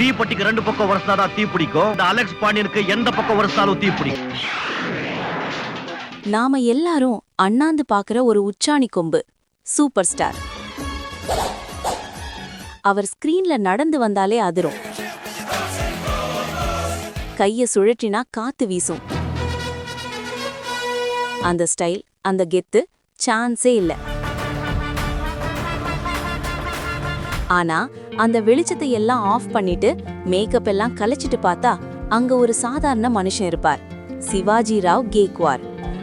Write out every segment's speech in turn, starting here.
தீப்பெட்டிக்கு ரெண்டு பக்கம் வருஷாதான் தீ பிடிக்கும் இந்த அலெக்ஸ் பாண்டியனுக்கு எந்த பக்கம் வருஷாலும் தீ பிடிக்கும் நாம எல்லாரும் அண்ணாந்து பாக்குற ஒரு உச்சாணி கொம்பு. Super star. அவர் ஸ்கிரீன்ல நடந்து வந்தாலே அதிரும். கைய சுழற்றினா காத்து வீசும். அந்த ஸ்டைல் அந்த கெத்து சான்ஸே இல்லை. ஆனா அந்த வெளிச்சத்தை எல்லாம் ஆஃப் பண்ணிட்டு மேக்கப் எல்லாம் கலைச்சிட்டு பார்த்தா அங்க ஒரு சாதாரண மனுஷன் இருப்பார். சிவாஜி ராவ் கேக்வார்.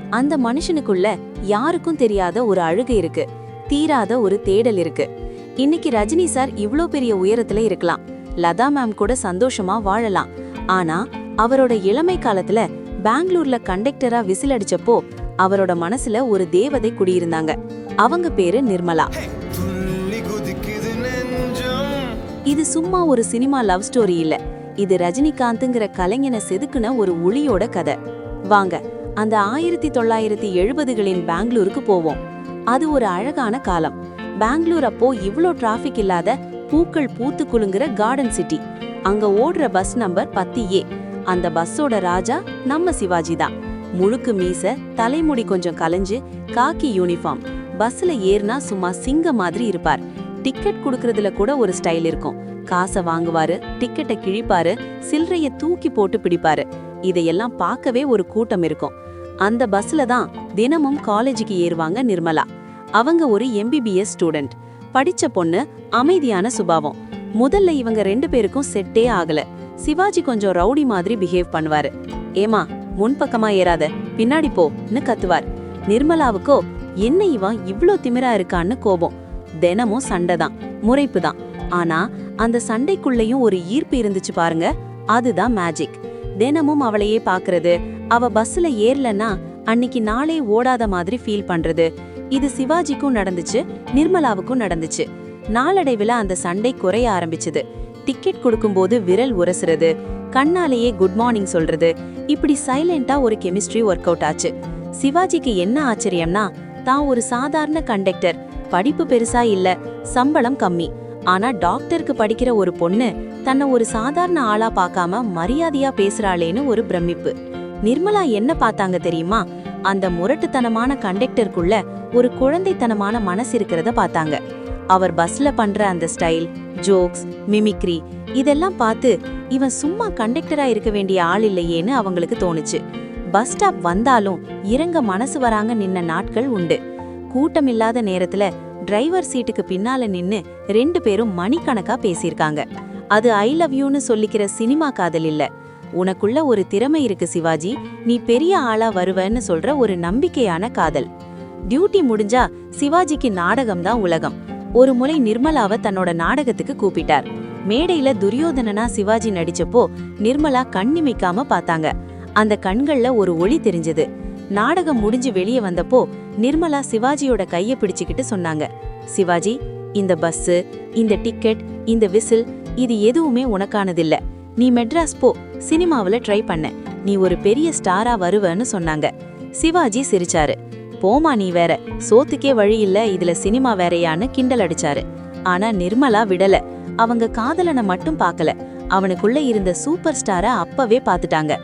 அந்த மனுஷனுக்குள்ள யாருக்கும் தெரியாத ஒரு அழுகை இருக்கு. தீராத ஒரு தேடல் இருக்கு. இன்னைக்கு ரஜினி சார் இவ்ளோ பெரிய உயரத்துல இருக்கலாம். லதா மேம் கூட சந்தோஷமா வாழலாம். ஆனா அவரோட இளமை காலத்துல பெங்களூர்ல கண்டக்டரா விசில் அடிச்சப்போ அவரோட மனசுல ஒரு தேவதை குடியிருந்தாங்க. அவங்க பேரு நிர்மலா. இது சும்மா ஒரு சினிமா லவ் ஸ்டோரி இல்ல. இது ரஜினிகாந்த்ங்கிற கலைஞனை செதுக்குன ஒரு ஒளியோட கதை. வாங்க அந்த ஆயிரத்தி தொள்ளாயிரத்தி எழுபதுகளின் பெங்களூருக்கு போவோம். அது ஒரு அழகான காலம். பெங்களூர் அப்போ இவ்ளோ டிராஃபிக் இல்லாத பூக்கள் பூத்து குலுங்குற கார்டன் சிட்டி அங்க ஓடுற பஸ் நம்பர் பத்து ஏ அந்த பஸ்ஸோட ராஜா நம்ம சிவாஜி தான். முழுக்கு மீச தலைமுடி கொஞ்சம் கலைஞ்சு காக்கி யூனிஃபார்ம் பஸ்ல ஏறினா சும்மா சிங்க மாதிரி இருப்பார். டிக்கெட் குடுக்கறதுல கூட ஒரு ஸ்டைல் இருக்கும். காசை வாங்குவாரு டிக்கெட்டை கிழிப்பாரு சில்லறைய தூக்கி போட்டு பிடிப்பாரு. இதையெல்லாம் பார்க்கவே ஒரு கூட்டம் இருக்கும். அந்த பஸ்ல தான் தினமும் காலேஜுக்கு ஏறுவாங்க நிர்மலா. அவங்க ஒரு எம்பிபிஎஸ் ஸ்டூடெண்ட் படிச்ச பொண்ணு அமைதியான சுபாவம். முதல்ல இவங்க ரெண்டு பேருக்கும் செட்டே ஆகல. சிவாஜி கொஞ்சம் ரவுடி மாதிரி பிஹேவ் பண்ணுவாரு. ஏமா முன்பக்கமா ஏறாத. பின்னாடி போன்னு கத்துவார். நிர்மலாவுக்கோ என்ன இவன் இவ்ளோ திமிரா இருக்கான்னு கோபம். தினமும் சண்டை தான் முறைப்பு தான். ஆனா அந்த சண்டைக்குள்ளேயும் ஒரு ஈர்ப்பு இருந்துச்சு பாருங்க அதுதான் மேஜிக் தினமும் அவளையே பாக்குறது அவ பஸ்ல ஏறலன்னா அன்னைக்கு நாளே ஓடாத மாதிரி ஃபீல் பண்றது. இது சிவாஜிக்கும் நடந்துச்சு நிர்மலாவுக்கும் நடந்துச்சு. நாளடைவுல அந்த சண்டை குறைய ஆரம்பிச்சது. டிக்கெட் கொடுக்கும்போது விரல் உரசுறது கண்ணாலேயே குட் மார்னிங் சொல்றது இப்படி சைலண்டா ஒரு கெமிஸ்ட்ரி ஒர்க் அவுட் ஆச்சு. சிவாஜிக்கு என்ன ஆச்சரியம்னா தான் ஒரு சாதாரண கண்டக்டர் படிப்பு பெருசா இல்ல சம்பளம் கம்மி. ஆனா டாக்டருக்கு படிக்கிற ஒரு பொண்ணு தன்னை ஒரு சாதாரண ஆளா பார்க்காம மரியாதையா பேசுறாளேன்னு ஒரு பிரமிப்பு. நிர்மலா என்ன பார்த்தாங்க தெரியுமா? அந்த முரட்டுத்தனமான கண்டக்டருக்குள்ள ஒரு குழந்தைத்தனமான மனசு இருக்கிறத பார்த்தாங்க. அவர் பஸ்ல பண்ற அந்த ஸ்டைல் ஜோக்ஸ் மிமிக்ரி இதெல்லாம் பார்த்து இவன் சும்மா கண்டக்டரா இருக்க வேண்டிய ஆள் இல்லையேன்னு அவங்களுக்கு தோணுச்சு. பஸ் ஸ்டாப் வந்தாலும் இறங்க மனசு வராங்க நின்ன நாட்கள் உண்டு. கூட்டம் இல்லாத நேரத்துல டிரைவர் சீட்டுக்கு பின்னால நின்னு ரெண்டு பேரும் மணிக்கணக்கா பேசியிருக்காங்க. அது ஐ லவ் யூன்னு சொல்லிக்கிற சினிமா காதல் இல்ல. உனக்குள்ள ஒரு திறமை இருக்கு சிவாஜி. நீ பெரிய ஆளா வருவன்னு சொல்ற ஒரு நம்பிக்கையான காதல். டியூட்டி முடிஞ்சா சிவாஜிக்கு நாடகம் தான் உலகம். ஒரு முறை நிர்மலாவை தன்னோட நாடகத்துக்கு கூப்பிட்டார். மேடையில துரியோதனனா சிவாஜி நடிச்சப்போ நிர்மலா கண்ணிமைக்காம பார்த்தாங்க. அந்த கண்கள்ல ஒரு ஒளி தெரிஞ்சது. நாடகம் முடிஞ்சு வெளியே வந்தப்போ நிர்மலா சிவாஜியோட கையை பிடிச்சுக்கிட்டு சொன்னாங்க. சிவாஜி இந்த பஸ்ஸு இந்த டிக்கெட் இந்த விசில் இது எதுவுமே உனக்கானதில்ல. நீ மெட்ராஸ் போ சினிமாவுல ட்ரை பண்ண. நீ ஒரு பெரிய ஸ்டாரா வருவன்னு சொன்னாங்க. சிவாஜி சிரிச்சாரு. போமா நீ வேற சோத்துக்கே வழி இல்ல இதுல சினிமா வேறயான்னு கிண்டல் அடிச்சாரு. ஆனா நிர்மலா விடல. அவங்க காதலனை மட்டும் பார்க்கல. அவனுக்குள்ள இருந்த சூப்பர் ஸ்டாரை அப்பவே பார்த்துட்டாங்க.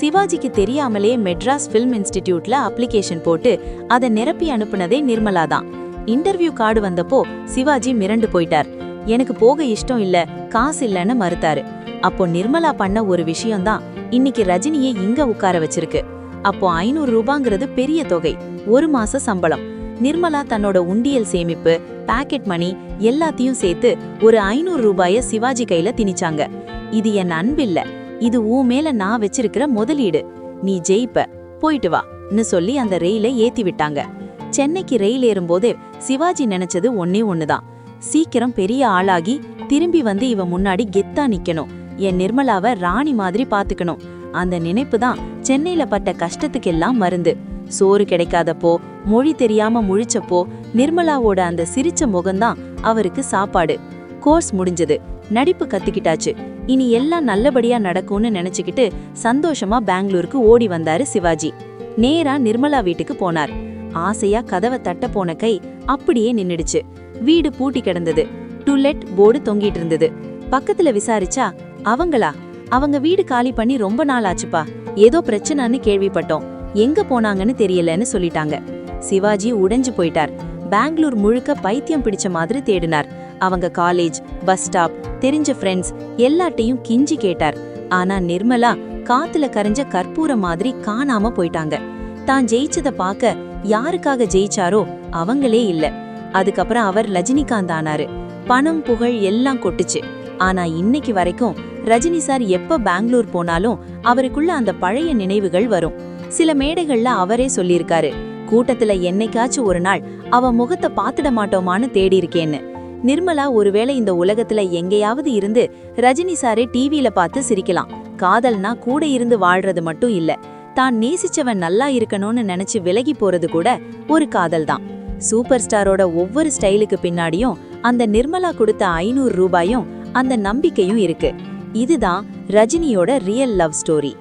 சிவாஜிக்கு தெரியாமலே மெட்ராஸ் ஃபில்ம் இன்ஸ்டிடியூட்ல அப்ளிகேஷன் போட்டு அதை நிரப்பி அனுப்புனதே நிர்மலா தான். இன்டர்வியூ கார்டு வந்தப்போ சிவாஜி மிரண்டு போயிட்டார். எனக்கு போக இஷ்டம் இல்ல காசு இல்லைன்னு மறுத்தாரு. அப்போ நிர்மலா பண்ண ஒரு விஷயம்தான் இன்னைக்கு ரஜினியை இங்க உட்கார வச்சிருக்கு. அப்போ ஐநூறு ரூபாங்கிறது பெரிய தொகை ஒரு மாச சம்பளம். நிர்மலா தன்னோட உண்டியல் சேமிப்பு பாக்கெட் மணி எல்லாத்தையும் சேர்த்து ஒரு ஐநூறு ரூபாய சிவாஜி கையில திணிச்சாங்க. இது என் அன்பில்ல. இது உன் மேல நான் வச்சிருக்கிற முதலீடு. நீ ஜெயிப்ப. போயிட்டு வான்னு சொல்லி அந்த ரெயிலை ஏத்தி விட்டாங்க. சென்னைக்கு ரயில் ஏறும்போதே சிவாஜி நினைச்சது ஒன்னே ஒண்ணுதான். சீக்கிரம் பெரிய ஆளாகி திரும்பி வந்து இவ முன்னாடி கெத்தா நிக்கணும். என் நிர்மலாவை ராணி மாதிரி பாத்துக்கணும். அந்த நினைப்பு தான் சென்னையில பட்ட கஷ்டத்துக்கெல்லாம் மருந்து. சோறு கிடைக்காதப்போ மொழி தெரியாம முழிச்சப்போ நிர்மலாவோட அந்த சிரிச்ச முகம்தான் அவருக்கு சாப்பாடு. கோர்ஸ் முடிஞ்சது. நடிப்பு கத்துக்கிட்டாச்சு. இனி எல்லாம் நல்லபடியா நடக்கும்னு நினைச்சுக்கிட்டு சந்தோஷமா பெங்களூருக்கு ஓடி வந்தாரு சிவாஜி. நேரா நிர்மலா வீட்டுக்கு போனார். ஆசையா கதவை தட்ட போன கை அப்படியே நின்னுடுச்சு. வீடு பூட்டி கிடந்தது. டுலெட் போர்டு தொங்கிட்டு இருந்தது. பக்கத்துல விசாரிச்சா அவங்களா? அவங்க வீடு காலி பண்ணி ரொம்ப நாள் ஆச்சுப்பா. ஏதோ பிரச்சனைன்னு கேள்விப்பட்டோம். எங்க போனாங்கன்னு தெரியலன்னு சொல்லிட்டாங்க. சிவாஜி உடைஞ்சு போயிட்டார். பெங்களூர் முழுக்க பைத்தியம் பிடிச்ச மாதிரி தேடினார். அவங்க காலேஜ் பஸ் ஸ்டாப் தெரிஞ்ச ஃப்ரெண்ட்ஸ் எல்லாட்டையும் கிஞ்சி கேட்டார். ஆனா நிர்மலா காத்துல கரைஞ்ச கற்பூரம் மாதிரி காணாம போயிட்டாங்க. தான் ஜெயிச்சத பாக்க யாருக்காக ஜெயிச்சாரோ அவங்களே இல்ல. அதுக்கப்புறம் அவர் ரஜினிகாந்த் ஆனாரு. பணம் புகழ் எல்லாம் கொட்டுச்சு. ஆனா இன்னைக்கு வரைக்கும் ரஜினி சார் எப்ப பெங்களூர் போனாலும் அவருக்குள்ள அந்த பழைய நினைவுகள் வரும். சில மேடைகள்ல அவரே சொல்லியிருக்காரு கூட்டத்துல என்னைக்காச்சும் ஒரு நாள் அவ முகத்தை பாத்துட மாட்டோமான்னு தேடி இருக்கேன்னு நிர்மலா ஒருவேளை இந்த உலகத்துல எங்கேயாவது இருந்து ரஜினி சாரே டிவியில பார்த்து சிரிக்கலாம். காதல்னா கூட இருந்து வாழ்றது மட்டும் இல்ல. தான் நேசிச்சவன் நல்லா இருக்கணும்னு நினைச்சு விலகி போறது கூட ஒரு காதல் தான் சூப்பர் ஸ்டாரோட ஒவ்வொரு ஸ்டைலுக்கு பின்னாடியும் அந்த நிர்மலா கொடுத்த ஐநூறு ரூபாயும் அந்த நம்பிக்கையும் இருக்கு. இதுதான் ரஜினியோட ரியல் லவ் ஸ்டோரி